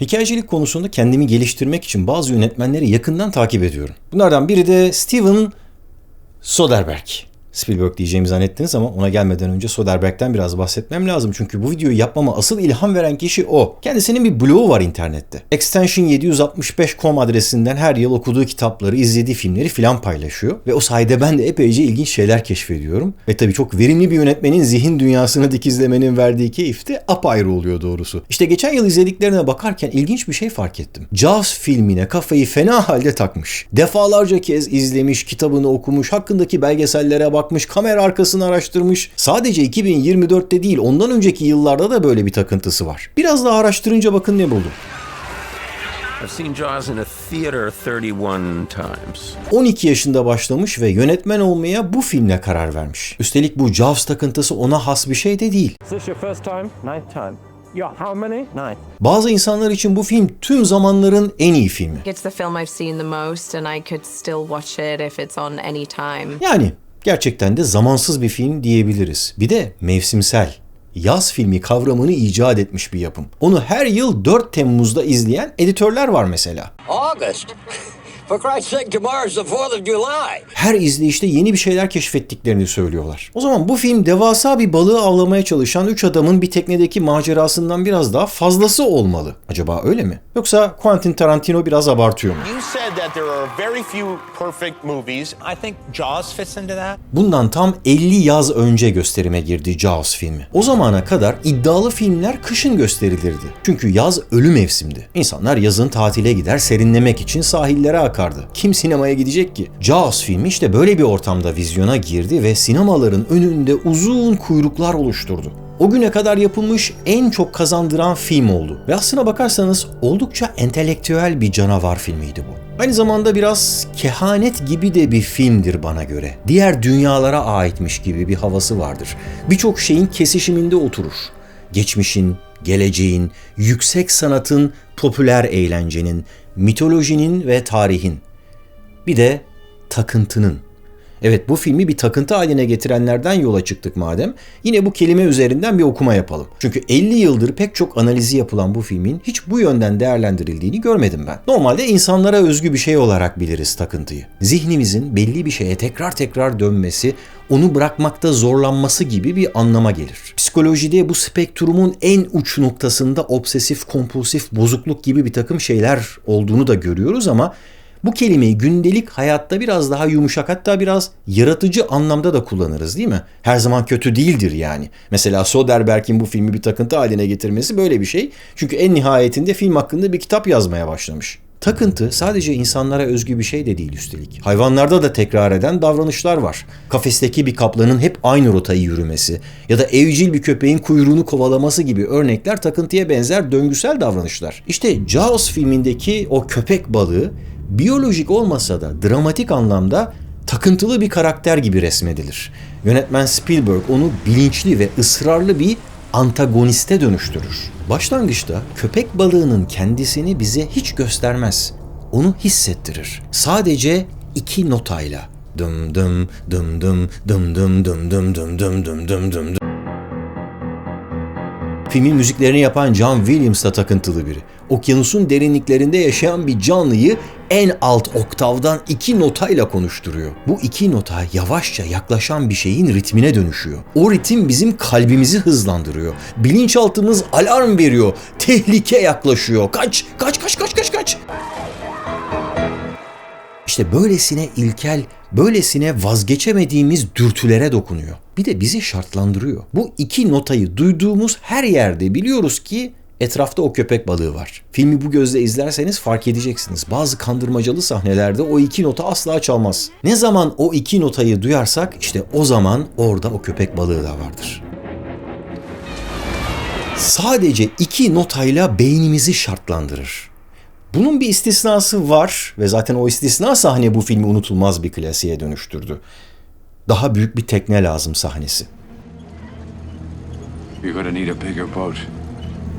Hikayecilik konusunda kendimi geliştirmek için bazı yönetmenleri yakından takip ediyorum. Bunlardan biri de Steven Soderbergh. Spielberg diyeceğimi zannettiniz ama ona gelmeden önce Soderbergh'ten biraz bahsetmem lazım. Çünkü bu videoyu yapmama asıl ilham veren kişi o. Kendisinin bir blogu var internette. Extension765.com adresinden her yıl okuduğu kitapları, izlediği filmleri filan paylaşıyor. Ve o sayede ben de epeyce ilginç şeyler keşfediyorum. Ve tabii çok verimli bir yönetmenin zihin dünyasını dikizlemenin verdiği keyif de apayrı oluyor doğrusu. İşte geçen yıl izlediklerine bakarken ilginç bir şey fark ettim. Jaws filmine kafayı fena halde takmış. Defalarca kez izlemiş, kitabını okumuş, hakkındaki belgesellere bakmış, kamera arkasını araştırmış. Sadece 2024'te değil ondan önceki yıllarda da böyle bir takıntısı var. Biraz daha araştırınca bakın ne buldum. I've seen Jaws in a theater 31 times. 12 yaşında başlamış ve yönetmen olmaya bu filmle karar vermiş. Üstelik bu Jaws takıntısı ona has bir şey de değil. Is this your first time? Ninth time. Yeah, how many? Ninth. Bazı insanlar için bu film tüm zamanların en iyi filmi. It's the film I've seen the most, and I could still watch it if it's on any time. Yani gerçekten de zamansız bir film diyebiliriz. Bir de mevsimsel. Yaz filmi kavramını icat etmiş bir yapım. Onu her yıl 4 Temmuz'da izleyen editörler var mesela. August? For Christ's sake, tomorrow's the 4th of July. Her izleyişte yeni bir şeyler keşfettiklerini söylüyorlar. O zaman bu film devasa bir balığı avlamaya çalışan 3 adamın bir teknedeki macerasından biraz daha fazlası olmalı. Acaba öyle mi? Yoksa Quentin Tarantino biraz abartıyor mu? You said that there are very few perfect movies. I think Jaws fits into that. Bundan tam 50 yaz önce gösterime girdi Jaws filmi. O zamana kadar iddialı filmler kışın gösterilirdi. Çünkü yaz ölü mevsimdi. İnsanlar yazın tatile gider, serinlemek için sahillere akardı. Kim sinemaya gidecek ki? Jaws filmi işte böyle bir ortamda vizyona girdi ve sinemaların önünde uzun kuyruklar oluşturdu. O güne kadar yapılmış en çok kazandıran film oldu. Ve aslına bakarsanız oldukça entelektüel bir canavar filmiydi bu. Aynı zamanda biraz kehanet gibi de bir filmdir bana göre. Diğer dünyalara aitmiş gibi bir havası vardır. Birçok şeyin kesişiminde oturur. Geçmişin, geleceğin, yüksek sanatın, popüler eğlencenin, mitolojinin ve tarihin. Bir de takıntının. Evet bu filmi bir takıntı haline getirenlerden yola çıktık madem. Yine bu kelime üzerinden bir okuma yapalım. Çünkü 50 yıldır pek çok analizi yapılan bu filmin hiç bu yönden değerlendirildiğini görmedim ben. Normalde insanlara özgü bir şey olarak biliriz takıntıyı. Zihnimizin belli bir şeye tekrar tekrar dönmesi, onu bırakmakta zorlanması gibi bir anlama gelir. Psikolojide bu spektrumun en uç noktasında obsesif kompulsif bozukluk gibi bir takım şeyler olduğunu da görüyoruz ama bu kelimeyi gündelik hayatta biraz daha yumuşak hatta biraz yaratıcı anlamda da kullanırız değil mi? Her zaman kötü değildir yani. Mesela Soderbergh'in bu filmi bir takıntı haline getirmesi böyle bir şey. Çünkü en nihayetinde film hakkında bir kitap yazmaya başlamış. Takıntı sadece insanlara özgü bir şey de değil üstelik. Hayvanlarda da tekrar eden davranışlar var. Kafesteki bir kaplanın hep aynı rotayı yürümesi ya da evcil bir köpeğin kuyruğunu kovalaması gibi örnekler takıntıya benzer döngüsel davranışlar. İşte Jaws filmindeki o köpek balığı biyolojik olmasa da dramatik anlamda takıntılı bir karakter gibi resmedilir. Yönetmen Spielberg onu bilinçli ve ısrarlı bir antagoniste dönüştürür. Başlangıçta köpek balığının kendisini bize hiç göstermez. Onu hissettirir. Sadece iki notayla. Dım dım dım dım dım dım dım dım dım dım dım dım dım Filmin müziklerini yapan John Williams da takıntılı biri. Okyanusun derinliklerinde yaşayan bir canlıyı en alt oktavdan iki notayla konuşturuyor. Bu iki nota yavaşça yaklaşan bir şeyin ritmine dönüşüyor. O ritim bizim kalbimizi hızlandırıyor. Bilinçaltımız alarm veriyor. Tehlike yaklaşıyor. Kaç, kaç, kaç, kaç, kaç, kaç. İşte böylesine ilkel, böylesine vazgeçemediğimiz dürtülere dokunuyor. Bir de bizi şartlandırıyor. Bu iki notayı duyduğumuz her yerde biliyoruz ki etrafta o köpek balığı var. Filmi bu gözle izlerseniz fark edeceksiniz. Bazı kandırmacalı sahnelerde o iki nota asla çalmaz. Ne zaman o iki notayı duyarsak işte o zaman orada o köpek balığı da vardır. Sadece iki notayla beynimizi şartlandırır. Bunun bir istisnası var ve zaten o istisna sahne bu filmi unutulmaz bir klasiğe dönüştürdü. Daha büyük bir tekne lazım sahnesi.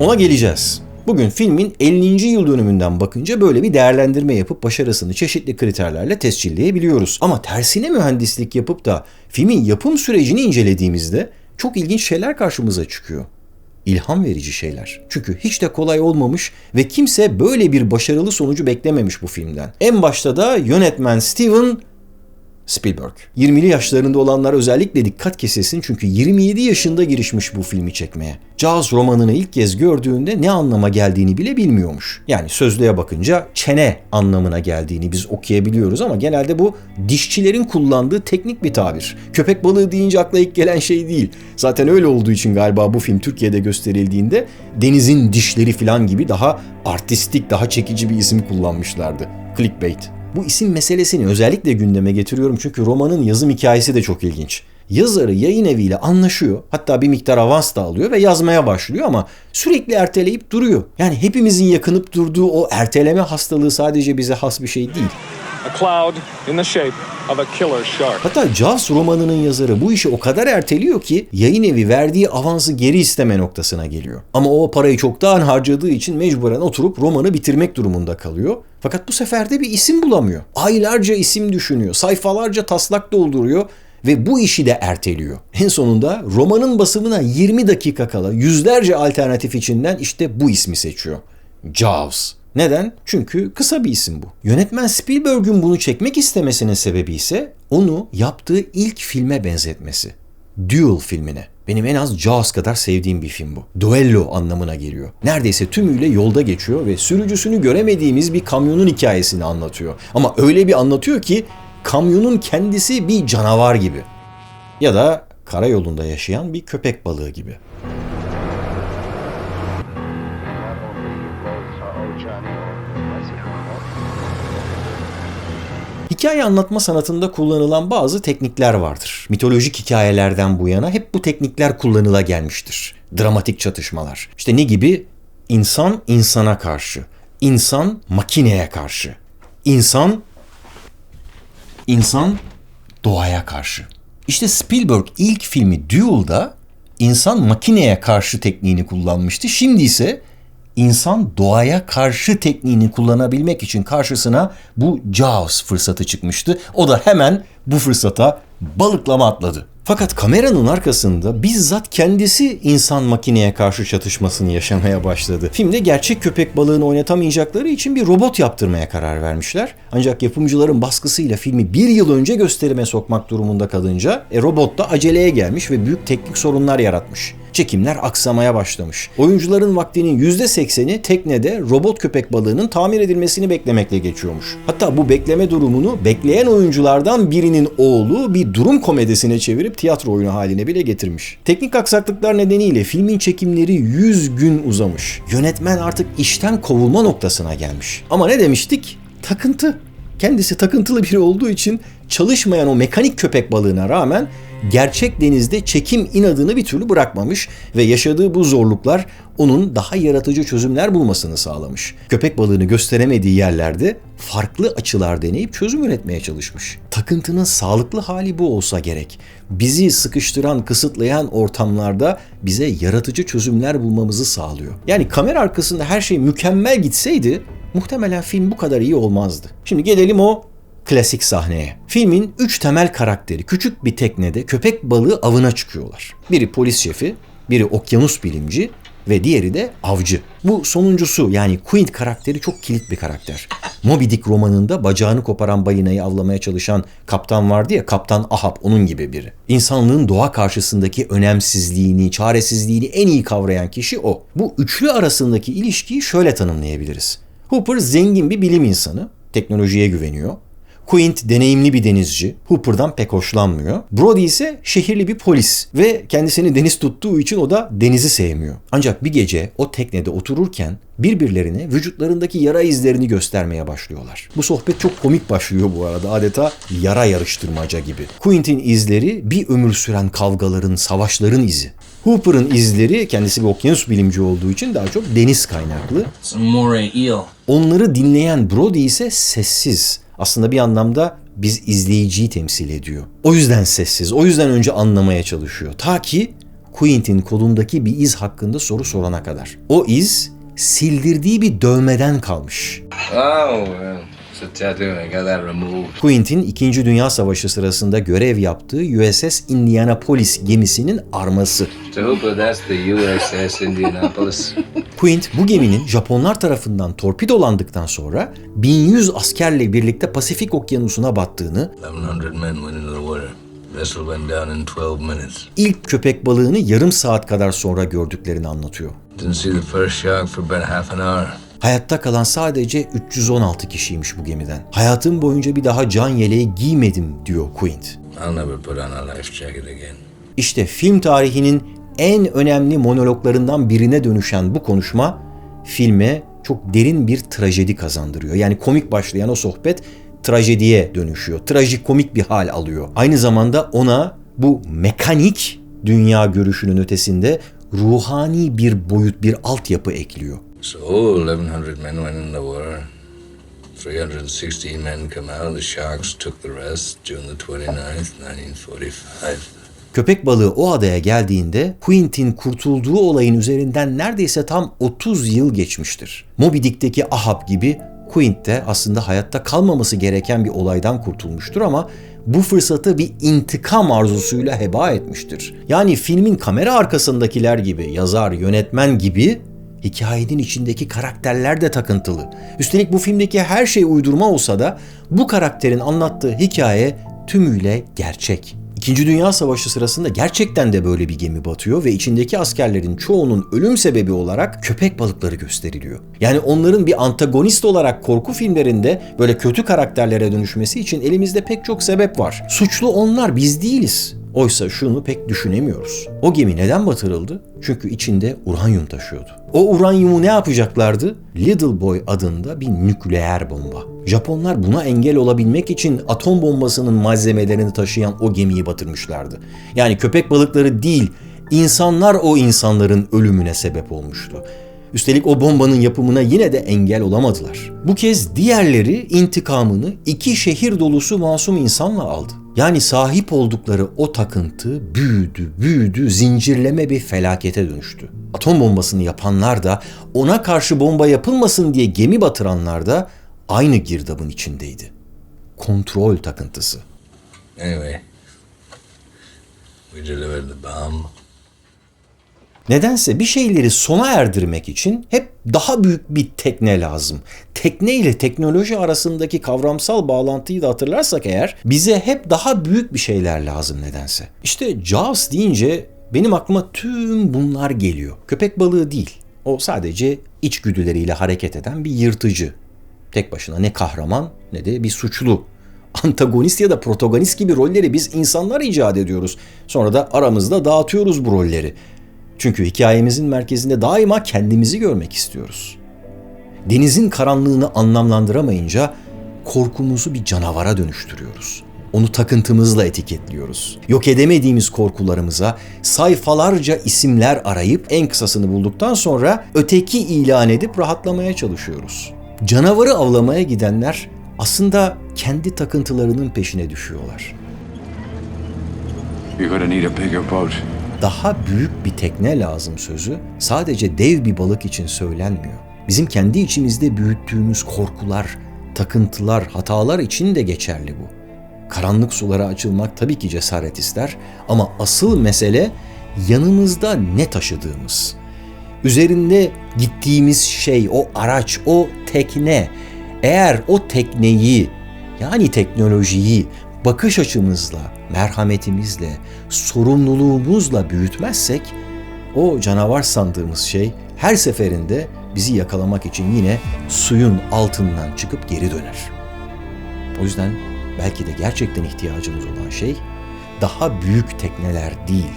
Ona geleceğiz. Bugün filmin 50. yıl dönümünden bakınca böyle bir değerlendirme yapıp başarısını çeşitli kriterlerle tescilleyebiliyoruz. Ama tersine mühendislik yapıp da filmin yapım sürecini incelediğimizde çok ilginç şeyler karşımıza çıkıyor. İlham verici şeyler. Çünkü hiç de kolay olmamış ve kimse böyle bir başarılı sonucu beklememiş bu filmden. En başta da yönetmen Steven Spielberg. 20'li yaşlarında olanlar özellikle dikkat kesilsin çünkü 27 yaşında girişmiş bu filmi çekmeye. Jaws romanını ilk kez gördüğünde ne anlama geldiğini bile bilmiyormuş. Yani sözlüğe bakınca çene anlamına geldiğini biz okuyabiliyoruz ama genelde bu dişçilerin kullandığı teknik bir tabir. Köpek balığı deyince akla ilk gelen şey değil. Zaten öyle olduğu için galiba bu film Türkiye'de gösterildiğinde denizin dişleri falan gibi daha artistik, daha çekici bir isim kullanmışlardı. Clickbait. Bu isim meselesini özellikle gündeme getiriyorum çünkü romanın yazım hikayesi de çok ilginç. Yazarı yayın eviyle anlaşıyor. Hatta bir miktar avans da alıyor ve yazmaya başlıyor ama sürekli erteleyip duruyor. Yani hepimizin yakınıp durduğu o erteleme hastalığı sadece bize has bir şey değil. A cloud in the shape Hatta Jaws romanının yazarı bu işi o kadar erteliyor ki yayın evi verdiği avansı geri isteme noktasına geliyor. Ama o parayı çoktan harcadığı için mecburen oturup romanı bitirmek durumunda kalıyor. Fakat bu sefer de bir isim bulamıyor. Aylarca isim düşünüyor, sayfalarca taslak dolduruyor ve bu işi de erteliyor. En sonunda romanın basımına 20 dakika kala yüzlerce alternatif içinden işte bu ismi seçiyor. Jaws. Neden? Çünkü kısa bir isim bu. Yönetmen Spielberg'ün bunu çekmek istemesinin sebebi ise onu yaptığı ilk filme benzetmesi. Duel filmine. Benim en az Jaws kadar sevdiğim bir film bu. Duello anlamına geliyor. Neredeyse tümüyle yolda geçiyor ve sürücüsünü göremediğimiz bir kamyonun hikayesini anlatıyor. Ama öyle bir anlatıyor ki kamyonun kendisi bir canavar gibi. Ya da karayolunda yaşayan bir köpek balığı gibi. Hikaye anlatma sanatında kullanılan bazı teknikler vardır. Mitolojik hikayelerden bu yana hep bu teknikler kullanıla gelmiştir. Dramatik çatışmalar. İşte ne gibi? İnsan insana karşı, insan makineye karşı, insan insan doğaya karşı. İşte Spielberg ilk filmi Duel'da insan makineye karşı tekniğini kullanmıştı. Şimdi ise insan doğaya karşı tekniğini kullanabilmek için karşısına bu Jaws fırsatı çıkmıştı. O da hemen bu fırsata balıklama atladı. Fakat kameranın arkasında bizzat kendisi insan makineye karşı çatışmasını yaşamaya başladı. Filmde gerçek köpek balığını oynatamayacakları için bir robot yaptırmaya karar vermişler. Ancak yapımcıların baskısıyla filmi bir yıl önce gösterime sokmak durumunda kalınca e, robot da aceleye gelmiş ve büyük teknik sorunlar yaratmış. Çekimler aksamaya başlamış. Oyuncuların vaktinin %80'i teknede robot köpek balığının tamir edilmesini beklemekle geçiyormuş. Hatta bu bekleme durumunu bekleyen oyunculardan birinin oğlu bir durum komedisine çevirip tiyatro oyunu haline bile getirmiş. Teknik aksaklıklar nedeniyle filmin çekimleri 100 gün uzamış. Yönetmen artık işten kovulma noktasına gelmiş. Ama ne demiştik? Takıntı. Kendisi takıntılı biri olduğu için çalışmayan o mekanik köpek balığına rağmen gerçek denizde çekim inadını bir türlü bırakmamış ve yaşadığı bu zorluklar onun daha yaratıcı çözümler bulmasını sağlamış. Köpek balığını gösteremediği yerlerde farklı açılar deneyip çözüm üretmeye çalışmış. Takıntının sağlıklı hali bu olsa gerek. Bizi sıkıştıran, kısıtlayan ortamlarda bize yaratıcı çözümler bulmamızı sağlıyor. Yani kamera arkasında her şey mükemmel gitseydi muhtemelen film bu kadar iyi olmazdı. Şimdi gelelim o klasik sahneye. Filmin üç temel karakteri küçük bir teknede köpek balığı avına çıkıyorlar. Biri polis şefi, biri okyanus bilimci ve diğeri de avcı. Bu sonuncusu yani Quint karakteri çok kilit bir karakter. Moby Dick romanında bacağını koparan balinayı avlamaya çalışan kaptan vardı ya kaptan Ahab onun gibi biri. İnsanlığın doğa karşısındaki önemsizliğini, çaresizliğini en iyi kavrayan kişi o. Bu üçlü arasındaki ilişkiyi şöyle tanımlayabiliriz. Hooper zengin bir bilim insanı, teknolojiye güveniyor. Quint deneyimli bir denizci. Hooper'dan pek hoşlanmıyor. Brody ise şehirli bir polis ve kendisini deniz tuttuğu için o da denizi sevmiyor. Ancak bir gece o teknede otururken birbirlerine vücutlarındaki yara izlerini göstermeye başlıyorlar. Bu sohbet çok komik başlıyor bu arada. Adeta yara yarıştırmaca gibi. Quint'in izleri bir ömür süren kavgaların, savaşların izi. Hooper'ın izleri kendisi bir okyanus bilimci olduğu için daha çok deniz kaynaklı. Onları dinleyen Brody ise sessiz. Aslında bir anlamda biz izleyiciyi temsil ediyor. O yüzden sessiz, o yüzden önce anlamaya çalışıyor. Ta ki Quint'in kolundaki bir iz hakkında soru sorana kadar. O iz sildirdiği bir dövmeden kalmış. Oh. Quint'in 2. Dünya Savaşı sırasında görev yaptığı USS Indianapolis gemisinin arması. Hooper, that's the USS Indianapolis. Quint bu geminin Japonlar tarafından torpidolandıktan sonra 1100 askerle birlikte Pasifik Okyanusu'na battığını, 1,100 men went into the water. Vessel went down in 12 minutes. ilk köpek balığını yarım saat kadar sonra gördüklerini anlatıyor. Hayatta kalan sadece 316 kişiymiş bu gemiden. Hayatım boyunca bir daha can yeleği giymedim diyor Quint. İşte film tarihinin en önemli monologlarından birine dönüşen bu konuşma filme çok derin bir trajedi kazandırıyor. Yani komik başlayan o sohbet trajediye dönüşüyor. Trajikomik bir hal alıyor. Aynı zamanda ona bu mekanik dünya görüşünün ötesinde ruhani bir boyut, bir altyapı ekliyor. So 1,100 men went in the water. 316 men come out. The sharks took the rest June the 29th, 1945. Köpek balığı o adaya geldiğinde Quint'in kurtulduğu olayın üzerinden neredeyse tam 30 yıl geçmiştir. Moby Dick'teki Ahab gibi Quint de aslında hayatta kalmaması gereken bir olaydan kurtulmuştur ama bu fırsatı bir intikam arzusuyla heba etmiştir. Yani filmin kamera arkasındakiler gibi, yazar, yönetmen gibi hikayenin içindeki karakterler de takıntılı. Üstelik bu filmdeki her şey uydurma olsa da bu karakterin anlattığı hikaye tümüyle gerçek. İkinci Dünya Savaşı sırasında gerçekten de böyle bir gemi batıyor ve içindeki askerlerin çoğunun ölüm sebebi olarak köpek balıkları gösteriliyor. Yani onların bir antagonist olarak korku filmlerinde böyle kötü karakterlere dönüşmesi için elimizde pek çok sebep var. Suçlu onlar, biz değiliz. Oysa şunu pek düşünemiyoruz. O gemi neden batırıldı? Çünkü içinde uranyum taşıyordu. O uranyumu ne yapacaklardı? Little Boy adında bir nükleer bomba. Japonlar buna engel olabilmek için atom bombasının malzemelerini taşıyan o gemiyi batırmışlardı. Yani köpek balıkları değil, insanlar o insanların ölümüne sebep olmuştu. Üstelik o bombanın yapımına yine de engel olamadılar. Bu kez diğerleri intikamını iki şehir dolusu masum insanla aldı. Yani sahip oldukları o takıntı büyüdü, büyüdü, zincirleme bir felakete dönüştü. Atom bombasını yapanlar da ona karşı bomba yapılmasın diye gemi batıranlar da aynı girdabın içindeydi. Kontrol takıntısı. Anyway, we delivered the bomb. Nedense bir şeyleri sona erdirmek için hep daha büyük bir tekne lazım. Tekne ile teknoloji arasındaki kavramsal bağlantıyı da hatırlarsak eğer bize hep daha büyük bir şeyler lazım nedense. İşte Jaws deyince benim aklıma tüm bunlar geliyor. Köpek balığı değil. O sadece içgüdüleriyle hareket eden bir yırtıcı. Tek başına ne kahraman ne de bir suçlu. Antagonist ya da protagonist gibi rolleri biz insanlar icat ediyoruz. Sonra da aramızda dağıtıyoruz bu rolleri. Çünkü hikayemizin merkezinde daima kendimizi görmek istiyoruz. Denizin karanlığını anlamlandıramayınca korkumuzu bir canavara dönüştürüyoruz. Onu takıntımızla etiketliyoruz. Yok edemediğimiz korkularımıza sayfalarca isimler arayıp en kısasını bulduktan sonra öteki ilan edip rahatlamaya çalışıyoruz. Canavarı avlamaya gidenler aslında kendi takıntılarının peşine düşüyorlar. You're gonna need a bigger boat. Daha büyük bir tekne lazım sözü sadece dev bir balık için söylenmiyor. Bizim kendi içimizde büyüttüğümüz korkular, takıntılar, hatalar için de geçerli bu. Karanlık sulara açılmak tabii ki cesaret ister ama asıl mesele yanımızda ne taşıdığımız. Üzerinde gittiğimiz şey, o araç, o tekne. Eğer o tekneyi yani teknolojiyi bakış açımızla, merhametimizle, sorumluluğumuzla büyütmezsek o canavar sandığımız şey her seferinde bizi yakalamak için yine suyun altından çıkıp geri döner. O yüzden belki de gerçekten ihtiyacımız olan şey daha büyük tekneler değil,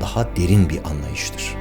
daha derin bir anlayıştır.